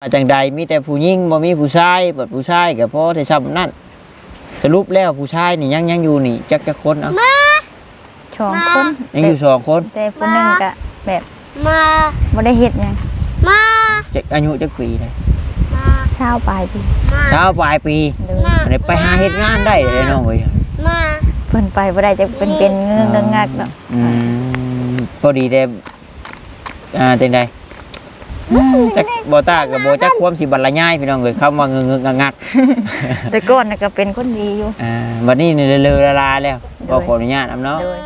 ว่าจังใดมีแต่ผู้หญิงบ่มีผู้ชายเปิดผู้ชายก็พอได้ซ้ำนั่นสรุปแล้วผู้ชายนี่ยังยังอยู่นี่จักจักคนเอะสองคนยังอยู่สองคนแต่ผู้หนึงก็แบบมาบ่ได้เฮ็ดหยังมาจักอายุจักปีเลยมาเช้าปลายปีมาเช้าปลายปีเลยอันนี้ไปหาเฮ็ดงานได้เลยน้องเอ้ยมาเพิ่นไปบ่ได้จะเป็นเป็นเงื้องงักๆเนาะอืมพอดีแต่อ่าจังใด จักบ่ตากับบ่จักความสิบรรยายพี่น้องเอ้ยคำว่าเงึกๆงักๆแต่ก่อนน่ะก็เป็นคนดีอยู่อ่าวันนี้นี่เลอะๆละลาแล้วก็ขออนุญาตอำเนาะเลย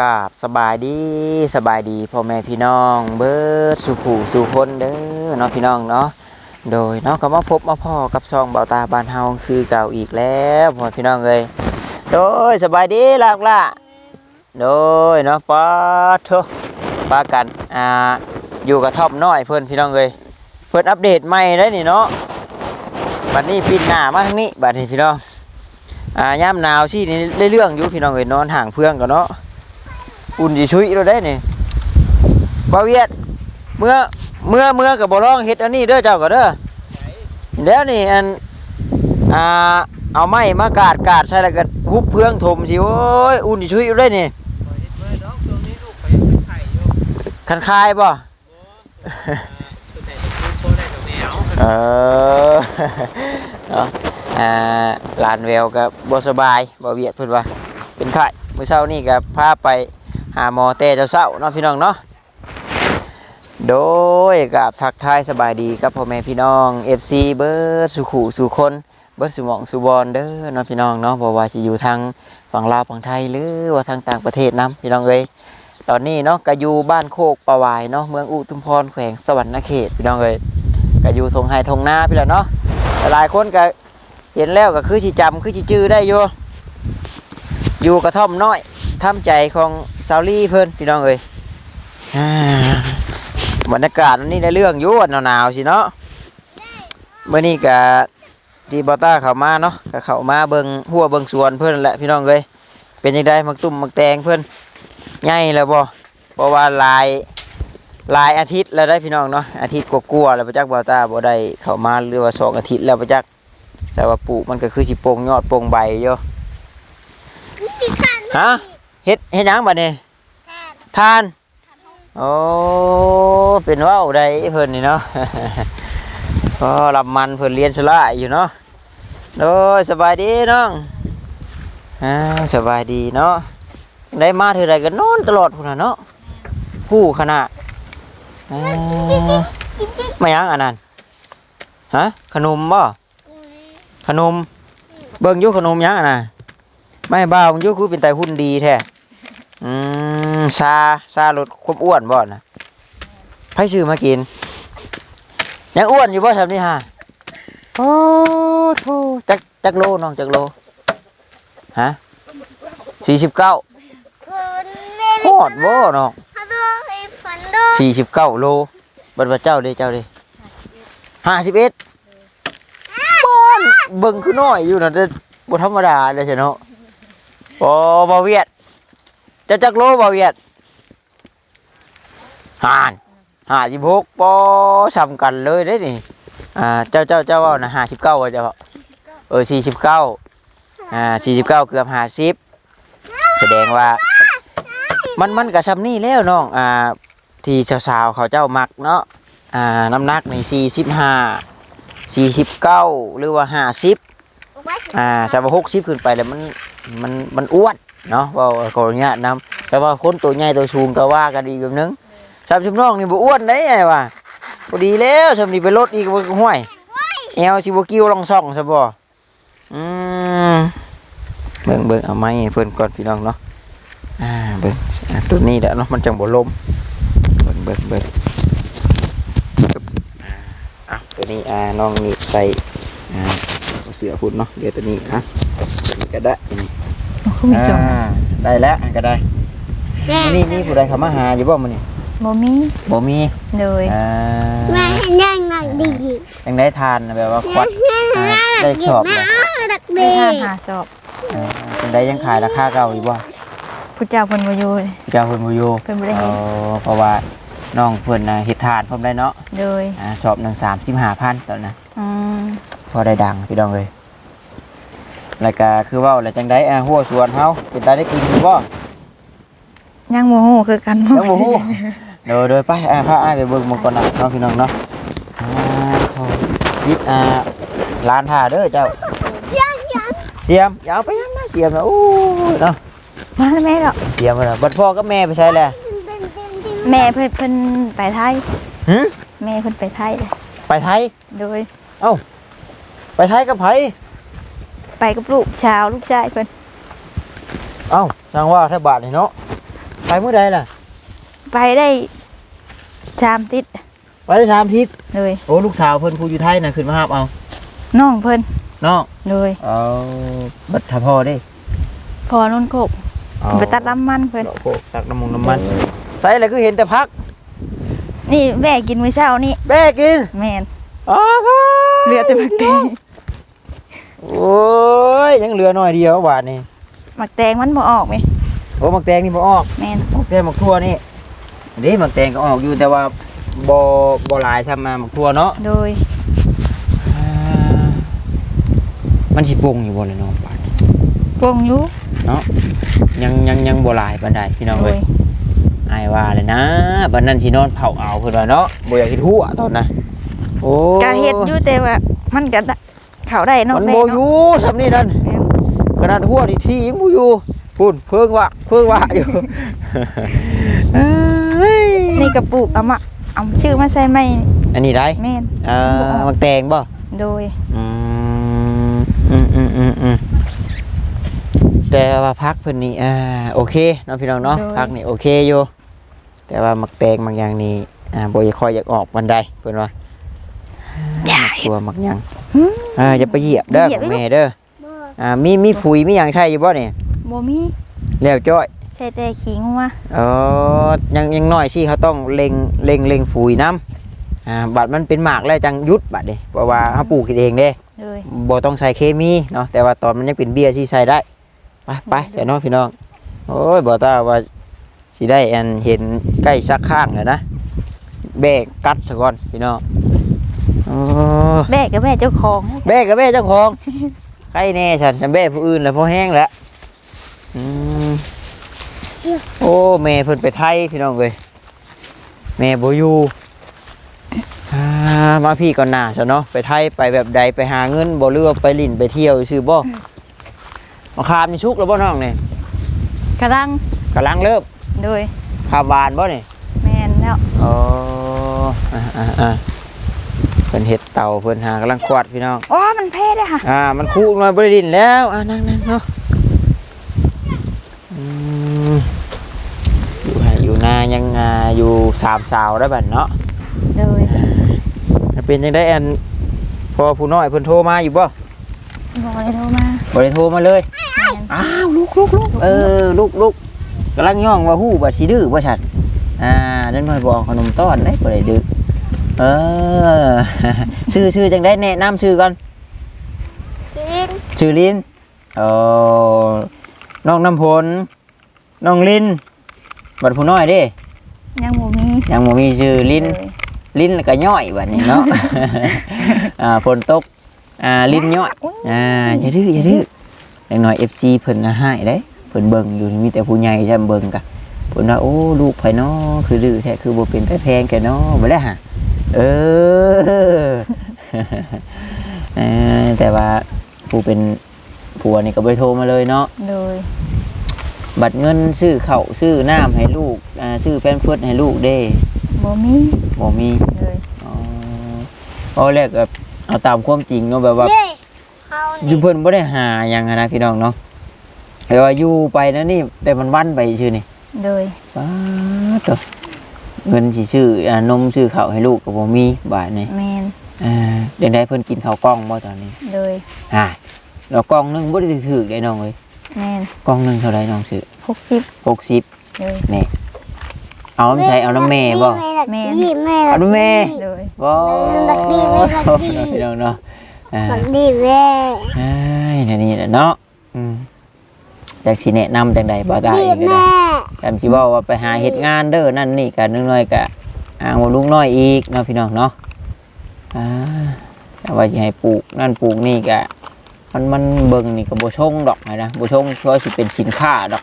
กราบสบายดีสบายดีพ่อแม่พี่น้อง เบิดสู่ผู้สู่คนเด้อ เนาะพี่น้องเนาะโดยเนาะก็มาพบมาพ่อกับซองเบาตาบานเฮาคือเก่าอีกแล้วพ่อพี่น้องเลยโดยสบายดีลากล่ะโดยเนาะป้าเถอะป้ากันอ่าอยู่กับท็อปน้อยเพิ่อนพี่น้องเลยเพิ่นอัปเดตใหม่ได้นี่เนาะบัดนี้ปีนหน้ามาทางนี้บัดนี้พี่น้องอ่ายามหนาวสินี่เรื่องอยู่พี่น้องเลยนอนห่างเพื่อนกันเนาะอุ่นสิชุยเราได้นี่บาเวียดเมื่อ เมื่อเมื่อกับบร้องเฮ็ดอันนี้เด้อเจ้าก็เด้อแล้วนี่อันอ่าเอาไม้มากาดกาดใช่แล้วก็ฮุบเพื่องถมสิโอ้ยอุ่นสิชุยเราได้นี่คันคายบ่เออเนาะอ่าหลานแววก็บ่สบายบ่าวเวียดเพิ่นว่าเป็นไข้มื้อเช้านี่ก็พาไปหาหมอเตจะเศร้าเนาะพี่น้องเนาะ โดยกับทักทายสบายดีกับพ่อแม่พี่น้อง FC เบิร์ดสุขุสุคนเบิร์ดสุหมองสุบอลเด้อเนาะพี่น้องเนาะเพราะว่าจะอยู่ทางฝั่งลาวฝั่งไทยหรือว่าทางต่างประเทศนํพี่น้องเอ้ยตอนนี้เนาะก็อยู่บ้านโคกประวายเนาะเมืองอุทุมพรแขวงสวรรณเขตพี่น้องเอ้ยก็อยู่ทงไฮทงนาพี่ละเนาะหลายคนก็เห็นแล้วก็คือสิจำคือสิจื้อได้อยู่อยู่กระท่อมน้อยทำใจของซาวลี่เพิ่นพี่น้องเอ้ยอ่า บรรยากาศอันนี้ในเรื่องอยู่ว่าหนาวๆสิเนาะเมื่อนี้กะจีบอต้าเข้ามาเนาะก็เข้ามาเบิ่งหัวเบิ่งสวนเพิ่นนั่นแหละพี่น้องเอ้ยเป็นยังไงมักตุ่มมักแตงเพิ่นใหญ่แล้วบ่เพราะว่าหลายหลายอาทิตย์แล้วได้พี่น้องเนาะอาทิตย์กว่าๆแล้วประจักษ์บอต้าบ่ได้เข้ามาหรือว่าสองอาทิตย์แล้วประจักษ์แต่ว่าปลูกมันก็คือสิโปร่งยอดโปร่งใบอยู่นี่ขันฮะเฮ็ดเฮ็ดหยังบัดนี้แทนทาน โอ้เป็นว่าวได้เพิ่นนี่เนาะก็รับมันเพิ่นเรียนสลายอยู่เนาะโดยสบายดีน้องอ่าสบายดีเนาะได้มาเท่าไรก็นอนตลอดพุ่นน่ะเนาะผู้ขนาดอ่าไม่ยังอันนั้นฮะขนมบ่ขนมเบิ่งยู่ขนมยังอันน่ะไม่บ้าวมันยู่คือเป็นไตหุ่นดีแท้ อืมชาชาลดความอ้วนบ่นะไผซื้อมากิน ยังอ้วนอยู่บ่ทำนี่ฮะโอ้โธ่จักจักโลน้องจักโลฮะสี่สิบเก้าคนเล่นโคตรบ่น้องฮัลโหลไอ้ฝันโดสี่สิบเก้าโลบัดว่าเจ้าเด้เจ้าเด้ห้าสิบเอ็ดบ้อนเบิ่งคือน้อยอยู่นะแต่บ่ธรรมดาเลยใช่เนาะโอ้บ่เวียดเจะจักโลบ่เวียดห่านห้าสิบหกปอสำกันเลยได้นี่อ่าเจ้าเจ้าเจ้าว่านะห้าสิบเก้าว่าเจ้าเออสี่สิบเก้าอ่าสี่สิบเก้าเกือบห้าสิบแสดงว่า มันมันกับซำนี่แล้วน้องอ่าที่สาวๆเขาเจ้ามักเนาะอ่าน้ำหนักนี่สี่สิบห้าสี่สิบเก้าหรือว่าห้าสิบอ่าสามหกสิบขึ้นไปแล้วมันมันมันอ้วนเนาะว่าขออนุญาตนำ แต่ว่าคนตัวใหญ่ตัวสูงก็ว่ากันอีกแบบนึงสามสิบน้องนี่บ่อ้วนได้ไงวะพอดีแล้วสำนีไปลดอีกบ่ห้วยแอวสิบ่กิ้วลองซ่องซะบ่อืมเบิ่งเบิ่งเอาไม้ให้เพิ่นก่อนพี่น้องเนาะอ่าเบิ่งอ่าตัวนี้แหละเนาะมันจังบ่ลมเบิ่งเบิ่งเบิ่งปึ๊บอ่าอะตัวนี้อ่าน้องนี่ใส่อ่าเอาเสือพุ่นเนาะเดี๋ยวตัวนี้อะตัวนี้ก็ได้นี่คือมีสองอ่าได้แล้วอันก็ได้แม่มื้อนี่มีผู้ใดเข้ามาหาอยู่บ่มื้อนี้บ่มีบ่มีเลยอ่าแม่เห็นยังไงดักดียังได้ทานแบบว่าควัดอ่าได้ชอบเลยดักได้ดีทานหาสอบเออยังได้ยังขายราคาเก่าอยู่บ่ผู้เจ้าเพิ่นบ่อยู่เลยเจ้าเพิ่นบ่อยู่เพิ่นบ่ได้เฮ็ดอ๋อเพราะว่าน้องเพิ่นน่ะเฮ็ดทานพร้อมได้เนาะโดยอ่าสอบหนึ่ง35,000ตอนนั้นอืมพอได้ดังพี่น้องเลยแล้วก็คือเว่าแล้วจังได้อ่าหัวสวนเฮาเป็นตาได้กินอยู่บ่ ยังบ่ฮู้คือกันยังบ่ฮู้เดี๋ยวเดี๋ยวไปอ่าพาอ้ายไปเบิ่งหมันก่อนนะเนาะพี่น้องเนาะอ่าโทษยิดอ่าร้านท่าเด้อเจ้ายังยังเสียมอย่าเอาไปยังนะเสียมนะโอ้ยเนาะมาแล้วแม่ดอกเสียมนะบัดพ่อกับแม่ไปใช้แหละแม่เพิ่นเพิ่นไปไทยหึแม่เพิ่นไปไทยเลยไปไทย โดยไปไทยกับไผไปกับลูกชาวลูกชายเพิ่นเอ้าจังว่าถ้าบาทนี่เนาะ ไปเมื่อใดล่ะ ไปได้ชามติดไปได้สามอาทิศเลยโอ้ลูกสาวเพิ่นผู้อยู่ไทยน่ะขึ้นมาหาบเอาน้องเพิ่นเนาะเลยเอาบัดถ้าพ่อเด้พอนุ่นโคกไปตัดลำมันเพิ่นเนาะโคกตักน้ำมันน้ำมันใส่อะไรคือเห็นแต่พักนี่แม่กินมื้อเช้านี่แม่กินแม่นอ๋อครับเหลือแต่ผักแตงโอ้ยยังเหลือหน่อยเดียวบาทนี่หมักแตงมันบ่ออกไหม โอ้หมักแตงนี่บ่ออกแม่นหมักแตงหมักทั่วนี่เด้หมักแตงก็ออกอยู่แต่ว่าบ่บ่หลายทำมาหมักทั่วเนาะโดยอ่ามันสิปรุงอยู่บ่เลยเนาะบาดนี้ปวงอยู่ยังยังยังบ่หลายปานใดพี่น้องโดเอ้ยยอายว่าเลยนะบัดนั้นสินอนเผาเอาเพิ่นว่าเนาะบ่อยากเฮ็ดหัวตอนน่ะโอ้กะเฮ็ดอยู่แต่ว่ามันก็ได้เข้าได้เนาะมันแม่บ่อเนาะยู่ซำนี้นั่นแม่นขนาดหัวนี่ที่ยังบ่อยู่ พูนเพิ่งว่าเพิ่งว่าอยู่เอ้ยนี่กระปุกเอามาเอาชื่อมาใส่ไหมอันนี้ได้แม่นเอ่อมักแตงบ่โดยอืมอืมอืมอืมอืมแต่ว่าพักเพิ่นนี่อ่าโอเคเนาะพี่น้องเนาะพักนี่โอเคอยู่แต่ว่ามักแตงบางอย่างนี่อ่าบ่ค่อยอยากออกบันไดเพิ่นว่าอย่าตัวมักหยังหึอ่าอย่าไปเหยียบเด้อเหยียบ ของไว้แม่เด้ออ่ามีมีปุ๋ยมีหยังใช้อยู่บ่นี่ บ่มีแล้วจ้อยใช่แต่ขิงว่าเออยังยังน้อยสิเขาต้องเล็งเล็งเล็งปุ๋ยน้ำอ่าบัดมันเป็นหมากแล้วจังหยุดบัดเด้เพราะว่าเขาปลูกกินเองเด้เลยบ่ต้องใส่เคมีเนาะแต่ว่าตอนมันยังเป็นเบี้ยที่ใส่ได้ไปไปใส่น้องพี่น้องโอ้ยบ่ตาว่าสิได้อันเห็นใกล้ชักข้างเลยนะแบกกัดซะก่อนพี่น้องโอ้แม่กับแม่เจ้าของแบกกับแม่เจ้าของใครแน่ฉันฉันแบกผู้อื่นแล้วพอแห้งแล้วอืม โอ้แม่เพิ่นไปไทยพี่น้องเว้ยแม่บ่อยู่อ่ามาพี่ก่อนหน้าซะเนาะไปไทยไปแบบใดไปหาเงินบ่เรือว่าไปลิ่นไปเที่ยวซื่อบ่เอาคามนี่ชุกแล้วบ่น้องนี่กระดังกำลังเริ่มโดยคามหวานบ่นี่แม่นแล้วอ๋ออ่าอ่าอ่าเพิ่นเฮ็ดเตาเพิ่นหากำลังกวาดพี่น้องอ๋อมันเพ่ได้ค่ะอ่ามันคู่มาบริดินแล้วอ่านั่งนั่งเนาะอืมอยู่ให้อยู่นายั งอ่าอยู่สามสาวได้บัดเนาะโดยเป็นยังได้แอนพอผู้น้อยเพิ่นโทรมาอยู่บ่บอกเลยโทรมาบ่ได้โทรมาเลย แม่นอ้าวลูกลูกลูกเออลูกลูกกำลังย่องว่าฮู้บ่สิดื้อบ่ฉันอ่าเด็กน้อยบ่เอาขนมต้อนได้บ่ได้ดื้อเออ ชื่อชื่อจังได้แนะนำชื่อก่อนกินชื่อลินเออน้องน้ำพลน้องลินบัดผู้น้อยเด้ ยังบ่มียังบ่มีชื่อลินเลยลินแล้วก็ย่อยบัดนี้เนาะอ่าฝนตกอ่าลินย่อยอ่าอย่าดื้ออย่าดื้ออย่างน้อย FC เพิ่นน่ะให้เด้เพิ่นเบิ่งอยู่มีแต่ผู้ใหญ่จะเบิ่งกะเพิ่นว่าโอ้ลูกไผน้อคือดื้อแท้คือบ่เป็นไปแพงแกน้อบ่ได้หะเออเออแต่ว่าผู้เป็นผัวนี่ก็บ่ได้โทรมาเลยเนาะโดย บัตรเงินซื้อข้าวซื้อน้ำให้ลูกอ่าซื้อแป้นเฟิร์ให้ลูกเด้บ่มีบ่มีเลยอ๋อเอาแรกก็เอาตามความจริงเนาะแบบว่าเด้เขาอยู่เพิ่นบ่ได้หาหยังหั้นนะพี่น้องเนาะแต่ว่าอยู่ไปนะนี่ แต่มันวันไปชื่อนี่โดยป้าดตัวเงินสิซื้ออ่านมซื้อข้าวให้ลูกก็บ่มีบาทนี่แม่นอ่าเดี๋ยวได้เพิ่นกินข้าวกล้องบ่ตอนนี้โดยอ่าแล้วกล้องหนึงบ่ได้ถูกได้น้องเอ้ย แม่นกล้องหนึงเท่าไหร่น้องซื้อ60 60เลย นี่เอาไม่ใช่เอาน้ำแม่บ่ แม่ดีแม่เอาน้ำแม่โดยบ่รักดีแม่รักดี พี่น้องเนาะอ่ารักดีแม่ใช่นั่นนี่แหละเนาะอืมจากสิแนะนำจังใดบ่ได้ดีอีกก็ได้ แม่จำสิเว้าว่าไปหาเฮ็ดงานเด้อนั่นนี่ก็นึงน้อยก็อ้างว่าลุงน้อยอีกเนาะพี่น้องเนาะอ่าแต่ว่าสิให้ปลูกนั่นปลูกนี่ก็ มันมันเบิ่งนี่ก็บ่ชงดอกนะบ่ชงเพราะสิเป็นสินค้าดอก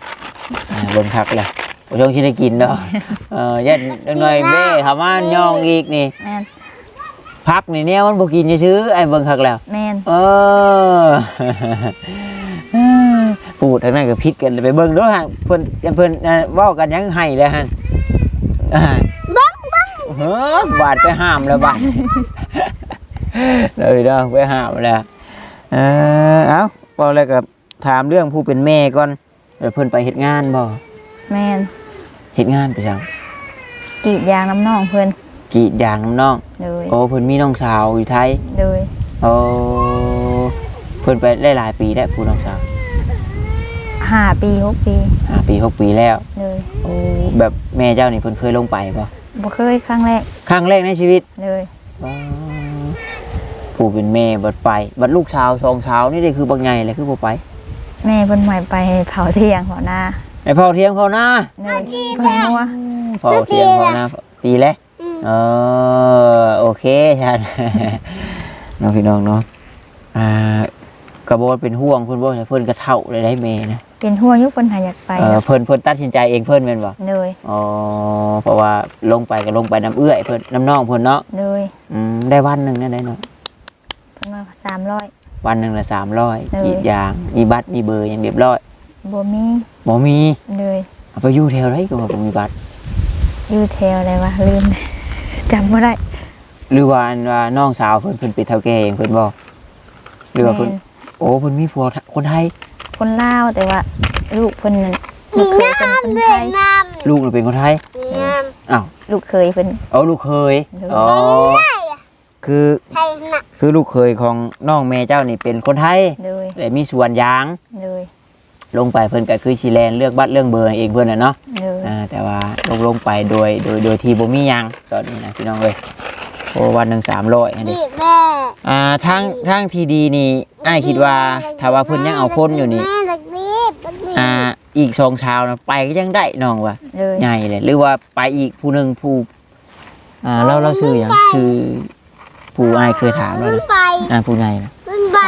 อ่าเบิ่งคักเลยบ่ชงสิได้กินดอกเออยัดนึงน้อยเบ้เข้ามาย่องอีกนี่แม่นพักนี่แนวมันบ่กินซื่อๆไอ้เบิ่งคักแล้วแม่นเออปูดทางนั้นก็พิษกันไปเบิ่งเด้วยฮะเพิ่นเพิ่นอ่าเว้ากันยังให้เลยฮะอ่าบังบังเฮ้อบาดไปห้ามแล้วบาดเลยเด้อไปห้ามแล้ว เออเอ้าเว้าแล้วก็ถามเรื่องผู้เป็นแม่ก่อนเดี๋ยวเพิ่นไปเฮ็ดงานบ่แม่นเฮ็ดงานไปจังกรีดยางน้ำน้องเพิ่นกรีดยางน้ำน้องโดยโอ้เพิ่นมีน้องสาวอยู่ไทยโดยโอ้เพิ่นไปได้หลายปีแล้วผู้น้องสาวห้าปีหกปีห้าปีหกปีแล้วโดยโอ้แบบแม่เจ้านี่เพิ่นเคยลงไปป่ะบ่เคยครั้งแรกครั้งแรกในชีวิตเลยอ๋อ ผู้เป็นแม่บัดไป บัดลูกสาวสองสาวนี่ได้คือบางไงเลยคือบ่ไปแม่เพิ่นใหม่ไปเผาเที่ยงเผาหน้าไอ้พ่อเทียงพ่อหน้าเลยเพิ่นนัวพ่อเทียงพ่อหน้าตีแล้วอืมเออโอเคชันน้องพี่น้องเนาะอ่ากระโบเป็นห่วงเพิ่นบ่ใช่เพิ่นกระเท่าเลยได้แม่นะเป็นห่วงอยุคเพิ่นหาอยากไปเออเพิ่นเพิ่นตัดสินใจเองเพิ่นแม่นบ่เลยอ๋อเพราะว่าลงไปก็ลงไปน้ำเอื้อยเพิ่นน้ำน้องเพิ่นเนาะเลยอืมได้วันหนึงนั่นได้เนาะ เพิ่นมาสามร้อย วันหนึ่งละสามร้อยเออ กรีดยาง มีบัตรมีเบอร์อย่างเรียบร้อยบ่มีบ่มีเลยเอาไปอยู่แถวไรก็ว่าบ่มีบัตรอยู่แถวอะไรวะลืม จำบ่ได้ หรือว่าอันว่าน้องสาวเพิ่นเพิ่นเป็นเฒ่าแก่เองเพิ่นบ่หรือว่าเพิ่นแม่นโอ้เพิ่นมีผัวคนไทย คนลาวแต่ว่าลูกเพิ่นนั่นมีลูกเคยเป็นคนน้ำไทด้วยยน้ลูกน่ะเป็นคนไทยำมีน้อ้าว ลูกเคยเพิ่นเอาลูกเคยเอออ๋อำได้อะ คือใช่น่ะคือลูกเคยของน้องแม่เจ้านี่เป็นคนไทยเลยแต่มีสวนยางเลยลงไปเพิ่นก็คือสิแลนเลือกบัตรเรื่องเบอร์เองเพิ่นน่ะเนาะเลยอ่าแต่ว่าลงลงไปโดยโดยโดยที่บ่มีหยังตอนนี้นะพี่น้องเอ้ยโอ้วันหนึง300อันนี้ดีแม่อ่าทางทางทีดีนี่อ้ายคิดว่าถ้าว่าเพิ่นยังเอาคนอยู่นี่ แม่รักดีรักดีอ่าอีกสองชาวนะไปก็ยังได้น้องว่าเลยใหญ่เลยหรือว่าไปอีกผู้หนึ่งผู้อ่าเราเราชื่ออย่างชื่อ ผู้อ้ายเคยถามแล้วขึ้นนะไปอ่าผู้ใหญ่นะขึ้นไป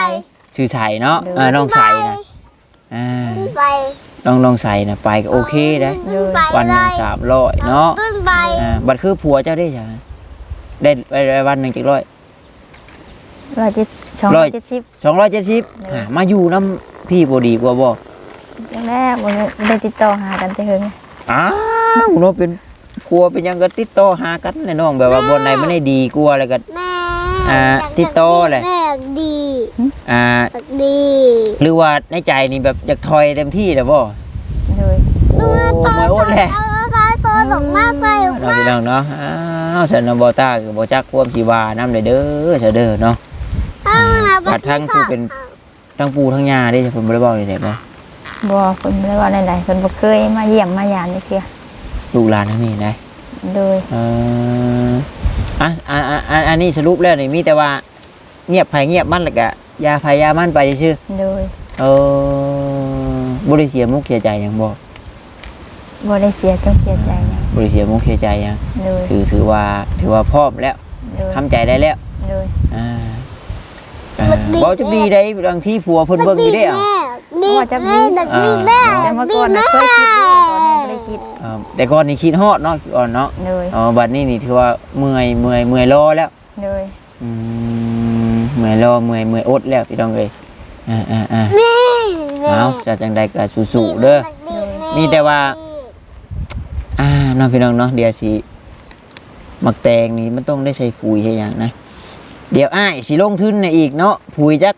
ชื่อชัยเนาะอ่าน้องชัยนะอ่าขึ้นไปน้องน้องชัยนะไปก็โอเคนะขึ้นไปวันหนึ่งสามร้อยเนาะขึ้นไปอ่าบัตรคือผัวเจ้าได้จ้ะได้ไปไปวันหนึ่งเจ็ดร้อยร้อยเจ็ดสองร้ร้ออยยเจ็ดสิบสองร้อยเจ็ดสิบมาอยู่น้ำพี่บดีกว่าบ่แรกๆบ่ได้ติดต่อหากันแต่เฮิงอ้าวเนาะเป็นกลัวเป็นหยังก็ติดต่อหากันแน่น้องแบบว่าบนใดไม่ได้ดีกลัวอะไรกันแม่ อ่าอยากติดต่อเลยแม่อยากดีอ่าอยากดีหรือว่าในใจนี่แบบอยากถอยเต็มที่เลยบ่เลยโอ้ไม่อดแหละเอาเอาเอาส่งมากไปน้องพี่น้องเนาะอ้าวฉันนบอต้ากับบจักความสีวาน้ำเลยเด้อเสยเด้อเนาะบัดทั้งผู้เป็นทั้งปูทั้งยาได้จะผมบ่ได้บอกเลยเด็บ่บ่เพิ่นบ่ได้ว่าหลายๆเพิ่นบ่เคยมาเยี่ยมมายามจักเทื่อลูกหลานทั้งนี้นะเลยเออ อะอะอะอะอันนี้สรุปแล้วนี่มีแต่ว่าเงียบไผเงียบมันแล้วก็ยาไผยามันไปชื่อเลยเออบ่ได้เสียมุกเสียใจหยังบ่บ่ได้เสียจงเสียใจหยังบ่ได้เสียมุกเสียใจหยังเลยถือถือว่าถือว่าพร้อมแล้วเลยทำใจได้แล้วเลยอ่าอ่าเว้าจะดีได้บางที่ผัวเพิ่นเบิ่งอยู่ได้อะดีแม่อยากดีแม่ แต่เมื่อก่อนน่ะเคยคิดอยู่ตอนนี้บ่ได้ คิดอ่าแต่ก่อนนี่คิดฮอดเนาะก่อนเนาะเลยอ๋อบัดนี้นี่ถือว่าเมื่อยเมื่อยเมื่อยรอแล้วเลยอืมเมื่อยรอเมื่อยเมื่อยอดแล้วพี่น้องเอ้ยอ่าอ่าอ่าแม่เอาจะจังใดก็สู้ๆเด้อ มีแต่ว่า อ่าน้องพี่น้องเนาะเดี๋ยวสิหมักแตงนี่มันต้องได้ใช้ปุ๋ยใช่อย่างนะ เดี๋ยวอ้ายสิลงทุนในอีกเนาะปุ๋ยจัก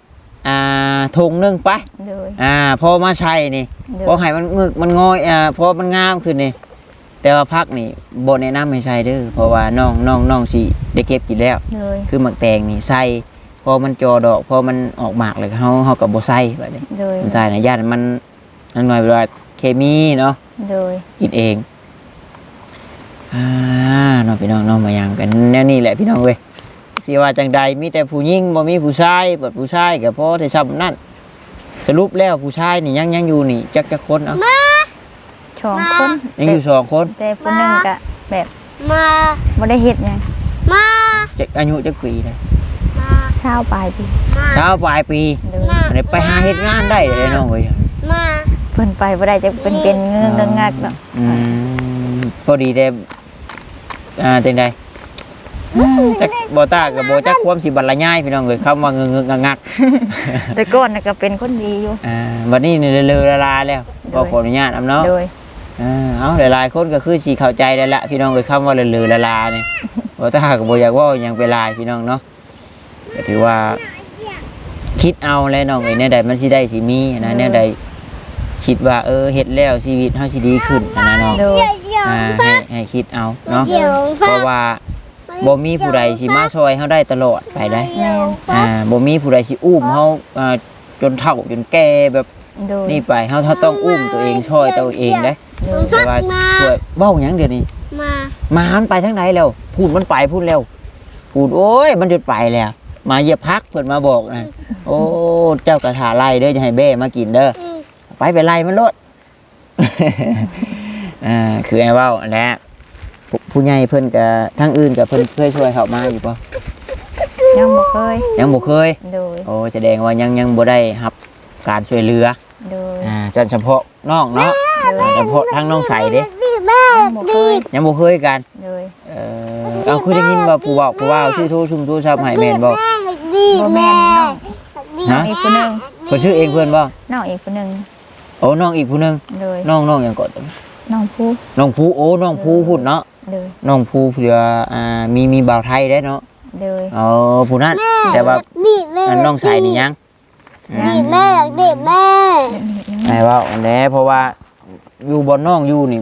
อ่าทงหนึงไปเลยอ่าพอมาใช้นี่เลยพอให้มันงึกมันงอยอ่าพอมันงามขึ้นนี่ แต่ว่าพักนี่บ่แนะนำให้ใช้เด้อเพราะว่าน้องน้องน้องสิได้เก็บกินแล้วเลยคือหมักแตงนี่ใส่พอมันจอดอกพอมันออกหมากเลยเฮาเฮาก็บ่ใส่บัดนี้เลยมันใส่นะญาติมันนั่นหน่อยเวลาเคมีเนาะเลยกินเอง อ่าเน้องพี่น้องเน้องมายังกันแนวนี้แหละพี่น้องเว้ย สิว่าจังใดมีแต่ผู้หญิงบ่มีผู้ชายเปิดผู้ชายก็พอได้ซ้ำนั่นสรุปแล้วผู้ชายนี่ยังยังอยู่นี่จักจะคนเอาสองคนยังอยู่สองคนแต่ผู้หนึงก็แบบมาบ่ได้เฮ็ดหยังมาจักอายุจักปีเลยมาเช้าปลายปีมาเช้าปลายปีเด้ออันนี้ไปหาเฮ็ดงานได้เลยน้องเว้ยมาเพิ่นไปบ่ได้จะเป็นเป็นเงื้องงักเนาะอืมพอดีแต่อ่าจังใด จักบ่ตากับบ่จักความสิบรรยายพี่น้องเอ้ยคำว่าเงึกๆงักๆแต่ก่อนน่ะก็เป็นคนดีอยู่อ่าวันนี้นี่เลอๆละลาแล้วก็ขออนุญาตอำเนาะโดยอ่าเอาหลายๆคนก็คือสีเข้าใจได้ละพี่น้องเลยคำว่าเลอๆละลาเนี่ยว่าถ้าหากบ่อยากเว่าหยังไปลายพี่น้องเนาะก็ถือว่า คิดเอาแล้วน้องเอ้ยแน่ใดมันสิได้สิมีนะแน่ใดคิดว่าเออเฮ็ดแล้วชีวิตเฮาสิดีขึ้นนะน้องโดยเดี๋ยวอ่าให้ให้คิดเอาเนาะเดี๋ยวเพราะว่า บ่มีผู้ใดสิมาช่วยเฮาได้ตลอดไปได้แม่นอ่าบ่มีผู้ใดสิอุ้มเฮาอ่าจนเฒ่าจนแก่แบบโดยนี่ไปเฮาเฮาต้องอุ้มตัวเองช่วยตัวเองได้โดยแต่ว่าช่วยเว้าหยังเดี๋ยวนี้มาหมามันไปทางไหนแล้วพูดมันไปพูดแล้วพูดโอ้ยมันจุดไปแล้ว มาเหยียบพักเพิ่นมาบอกนะโอ้เจ้ากระถาไล่เด้อจะให้เบ้มากินเด้ออืมไปไปไล่มันโลดอ่าคือไอ้เว้าอันแหละ ผู้ผู้ใหญ่เพิ่นกับทางอื่นกับเพิ่นเคยช่วยเขามาอยู่ปะยังบ่เคยยังบ่เคย โดย โอ้แสดงว่ายังยังบ่ได้รับการช่วยเหลือโดยอ่าจันเฉพาะน้องเนาะโดยเฉพาะทางน้องใสเด้ดีแม่ยังบ่เคดียยังบ่เคยกัน โดยเออเอาคือได้ยินว่าผู้บอกผู้ว่าชื่อโทรชุมโทรศัพท์ให้แม่นบ่แม่ดีบ่แม่แม่นน้องฮะอีกผู้หนึงเพิ่นชื่อเองเพิ่นบ่น้องอีกผู้หนึงโอ้น้องอีกผู้หนึงโดยน้องน้องหยังก่อนน้องผู้น้องภูโอ้น้องภูพูดเนาะ โดยน้องภูเผื่ออ่ามีมีบ่าวไทยได้เนาะโดยเออผู้นั้นแต่ว่าดีแม่อันน้องใสนี่ยังดีแม่ดีแม่ไอ้ว่าอันแน่เพราะว่าอยู่บนน้องอยู่นี่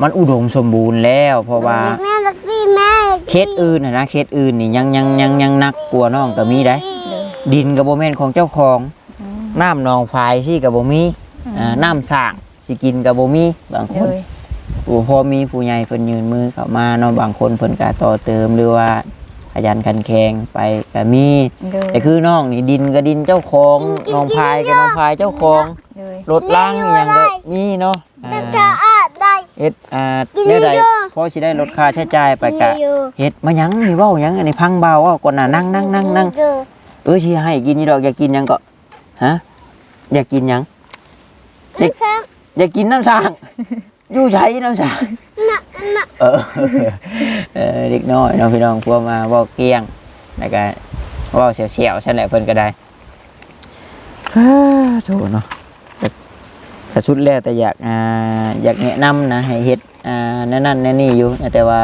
มันอุดมสมบูรณ์แล้ว เพราะว่าแม่รักดีแม่เคสอื่นน่ะนะเคสอื่นนี่ยังยังยังยังนักกลัวาน้องก็มีได้โดยดินกับโบแมนของเจ้าของอืมน้ำหนองไฟที่กับโบมีอ่าน้ำสร้างสิกินกับโบมีบางคโดนย ผู้พอมีผู้ใหญ่เพิ่นยืนมือเข้ามาเนาะบางคนเพิ่นก็ต่อเติมหรือว่าขยันขันแข็งไปก็มี โดย แต่คือน้องนี่ดินก็ดินเจ้าของน้องพายก็น้องพายเจ้าของโดยรถล้างอหย่างก็มีเนาะอ่าแต่จะอาบได้ เฮ็ดอ่ากินได้ใดเยอะพอสิได้ลดค่าใช้จ่ายไปกะอยู่เฮ็ดมาหยังนี่เว้าหยังอันนี้พังเบาเว้าก่อนน่ะนั่งนั่งนั่งนั่งเออสิให้กินนี่ดอกอยากกินหยังก็ฮะอยากกินหยังไม่ฟังอยากกินน้ำสร้าง อยู่ใช้น้ำสร้างน่ะน่ะเออเออเด็กน้อยเน้องพี่น้องพวกมาเว่าเกลี้ยงแล้วก็เว่าเสียวๆฉันแหละเพิ่นก็ได้ฟ้าโถเนาะแต่แต่ชุดแรกแต่อยากอ่าอยากแนะนำนะให้เฮ็ดอ่านั่นนั่นนั่นนี่อยู่นะแต่ว่า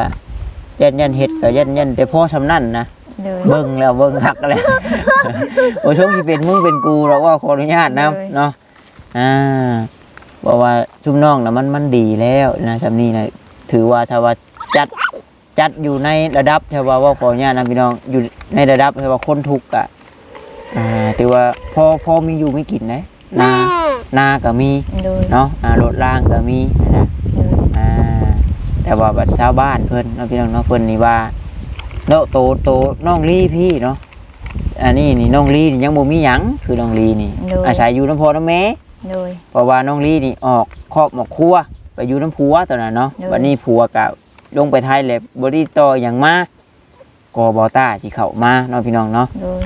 ยันยันเฮ็ดก็ยันยันแต่พ่อทำนั่นนะโดยเบิ่งแล้วเบิ่งคักแล้วโอ้ชงที่เป็นมึงเป็นกูเราก็ขออนุญาตนะเลยเนาะอ่า บอกว่าชุมน้องนะมันมันดีแล้วนะชำนี้นะถือว่าถ้าว่าจัดจัดอยู่ในระดับถ้าว่าว่าขออนุญาตนะพี่น้องอยู่ในระดับถ้าว่าคนทุกข์อะอ่าถือว่าพอพอมีอยู่ไม่กินนะนาแม่นาก็มีโดยเนาะอ่ารถล่างก็มีนะโดยอ่าแต่ว่าบัดชาวบ้านเพิ่นเนาะพี่น้องเนาะเพิ่นนี่ว่าเนาะโตโตน้องลี่พี่เนาะอันนี้นี่น้องลี่นี่ยังบ่มีหยังคือน้องลี่นี่โดยอาศัยอยู่น้ำพ่อน้ำแม่ โดย เพราะว่าน้องลี่นี่ออกครอบหมอกครัวไปอยู่น้ำผัวตอนนั้นเนาะโดยวันนี้ผัวกะลงไปไทยแล้วบ่ได้ต่อหยังมาก็บ่ต้าสิเข้ามาเนาะพี่น้องเนาะโดย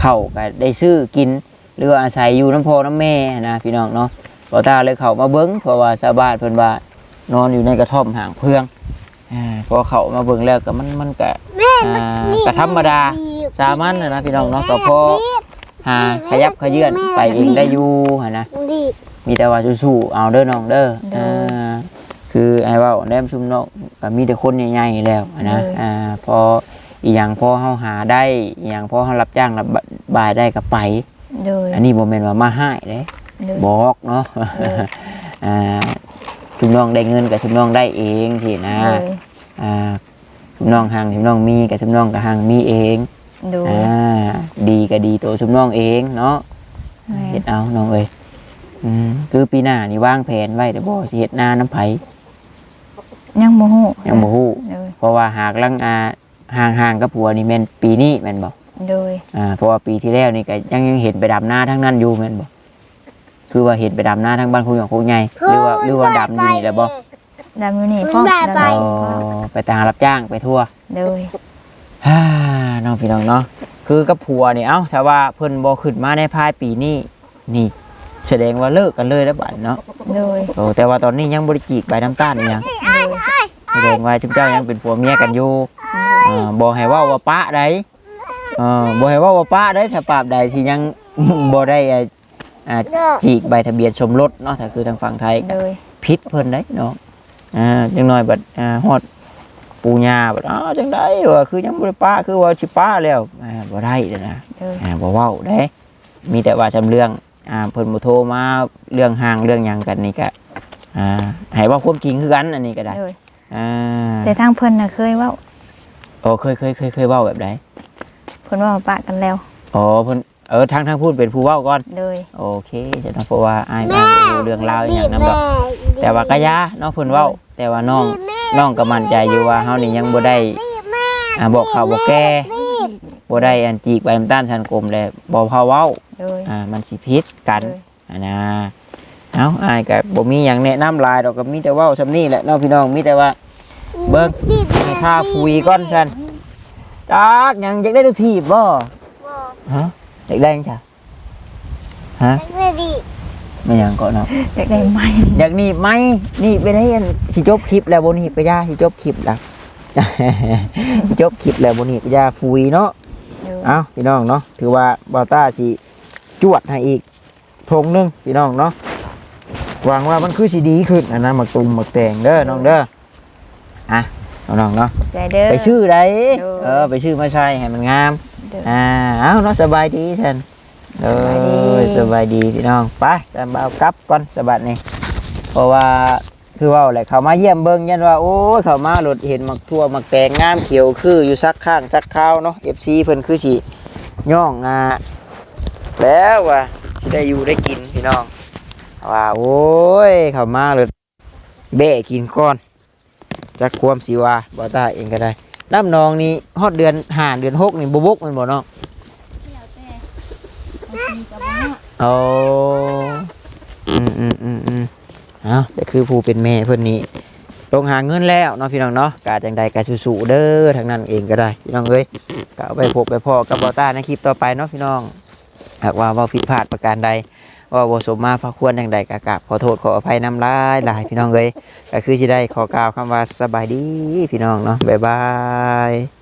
เข้าก็ได้ซื้อกินหรือว่าอาศัยอยู่น้ำพ่อน้ำแม่นะพี่น้องเนาะบ่ต้าเลยเข้ามาเบิ่งเพราะว่าชาวบ้านเพิ่นว่านอนอยู่ในกระท่อมห่างเพื่องอ่าพอเข้ามาเบิ่งแล้วก็มันมันก็แม่อ่าก็ธรรมดาสามัญน่ะนะพี่น้องเนาะก็พอ หาขยับขยื่นไปเองได้อยู่หั่นนะดีมีแต่ว่าสู้ๆเอาเด้อน้องเด้อเด้ออ่อ่าคือไอ้เว่าแนมชุมน้องก็มีแต่คนใหญ่ๆแล้วนะเด้ออ่อ่าพออีหยังพอเฮาหาได้อีหยังพอเฮารับจ้างรับบายได้ก็ไปโดยอันนี้บ่แม่นว่ามาให้เด้โดยบอกเนาะเด้ออ่าชุมน้องได้เงินกับชุมน้องได้เองที่นะโดยอ่าชุมน้องห่างชุมน้องมีกับชุมน้องก็ห่างมีเองโดยอ่าดีก็ดีตัวชุมน้องเองเนาะแม่เฮ็ดเอาน้องเอ้ยอืมคือปีหน้านี่วางแผนไว้เดี๋ยวบ่สิเฮ็ดนาน้ำไผยังบ่ฮู้ยังบ่ฮู้โดยเพราะว่าหากลังอาห่างๆกับผัวนี่แม่นปีนี้แม่นบ่โดยอ่าเพราะว่าปีที่แล้วนี่ก็ยังยังเห็นไปดำนาทั้งนั้นอยู่แม่นบ่คือว่าเห็นไปดำนาทั้งบ้านคุยของคุยใหญ่หรือว่าหรือว่าดำอยู่นี่แหละบ่ดำอยู่นี่พ่อมันแบบไปดำอยู่อ๋อนี่พ่อไปตามรับจ้างไปทั่วโดยฮ่า น้องพี่น้องเนาะคือกับผัวนี่เอ้าถ้าว่าเพิ่นบ่ขึ้นมาในภายปีนี้นี่แสดงว่าเลิกกันเลยแล้วบัดเนาะโดยโอ้แต่ว่าตอนนี้ยังบ่ได้จีกใบน้ำตาลอีหยังโดยแสดงว่าชุบเจ้ายังเป็นผัวเมียกันอยู่อ่าบ่ให้เว้าว่าปะใดเออบ่ให้เว้าว่าปะใดถ้าปราบใดที่ยังบ่ได้อ่าอ่าเด้อจีกใบทะเบียนสมรสเนาะถ้าคือทางฝั่งไทยก็โดยผิดเพิ่นได้เนาะอ่าจังน้อยบัดอ่าฮอด ปูญาบัดอ้าวจังได๋ว่าคือยังบ่ได้ปะคือว่าสิปะแล้วอ่าบ่ได้เด้อนะโดยอ่าบ่เว้าเด้ มีแต่ว่าจำเรื่องอ่าเพิ่นบ่โทรมาเรื่องห่างเรื่องหยังกันนี่ก็อ่าให้เว่าความจริงคือกันอันนี้ก็ได้โดยอ่าแต่ทางเพิ่นน่ะเคยเว้าโอ้เคยเคยเคยเคยเว้าแบบใดเพิ่นเว่าปะกันแล้วอ๋อเพิ่นเออทางทางพูดเป็นผู้เว้าก่อนโดยโอเคจะเนาะเพราะว่าอ้ายบ้านบ่รู้เรื่องราวอหย่างนำดอกดีแต่ว่าก็ยาเนาะเพิ่นเว้า แต่ว่าน้องแม่ น้องก็มั่นใจอยู่ว่าเฮานี่ยังบ่ได้ดีแม่อ่าบอกข่าวบอกแก่ดีบ่ได้อันจีกใบน้ำตาลชันกลมและบ่พาเว้าโดย อ่ามันสิผิดกันโดยอันนะเอาอายกับบ่มีอย่างแนะนำหลายดอกก็มีแต่เว่าซำนี้แหละเน้องพี่น้องมีแต่ว่า เบิ่งดีแม่ให้ค่าคุยก่อนซั่นจักหยังอยากได้ทุกทีบบ่บ่ฮะอยากได้หยังจ้ะฮะแม่ดี ไม่หยังก่อนเนาะอยากได้ไหมอยากหนีบไหมหนี่ไปได้อันสิจบคลิปแล้วบ่หนี่ไปย่าสิจบคลิปแล้วสิจบคลิปแล้วบ่หนี่ไปย่าฟุยเนาะโดยเอาพี่น้องเนาะถือว่าบาวต้าสิจวดให้อีกทงหนึงพี่น้องเนาะหวังว่ามันคือสิดีขึ้นอันนะหมักตุงหมักแตงเด้อน้องเด้ออะน้องๆเนาะใจเด้อไปชื่อใดเด้อเออไปชื่อมาใช่ให้มันงามเด้ออ่าเอาเนาะสบายดีท่าน เอสบายดีอสบายดีพี่น้องไปจำบ่าวกลับก่อนสบัดนี่เพราะว่าคือว่าอะไรเขามาเยี่ยมเบิ่งยันว่าโอ้ยเขามาหลดเห็นหมักทั่วหมักแตงงามเขียวคืออยู่ซักข้างซักข้าวเนาะ FC เพิ่นคือสิย่องอ่าแล้วว่าสิได้อยู่ได้กินพี่น้องว่าโอ้ยเข้ามาเลยเบะกินก้อนจากความสิว่าบ่ตาเองก็ได้น้ำนองนี่ฮอดเดือนห้าเดือนหกนี่บ่บกแมันบ่เนาะ เอาอืมอืมอืมอืมเอาแต่คือผู้เป็นแม่เพิ่อนนี่ลงหาเงินแล้วเนาะพี่น้องเนาะกาจังใดกาสู้ๆเด้อทางนั้นเองก็ได้พี่น้องเอ้ยก็เอาไปพบไปพอกับบอต้าในคลิปต่อไปเนาะพี่น้องหากว่าว่าผิดพลาดประการใดว่าบ่สมมาพระควรอย่างใดกะกราบขอโทษขออภัยนำลายหลายพี่น้องเลยก็คือสิได้ขอกล่าวคำว่าสบายดีพี่น้องเนาะบ๊ายบาย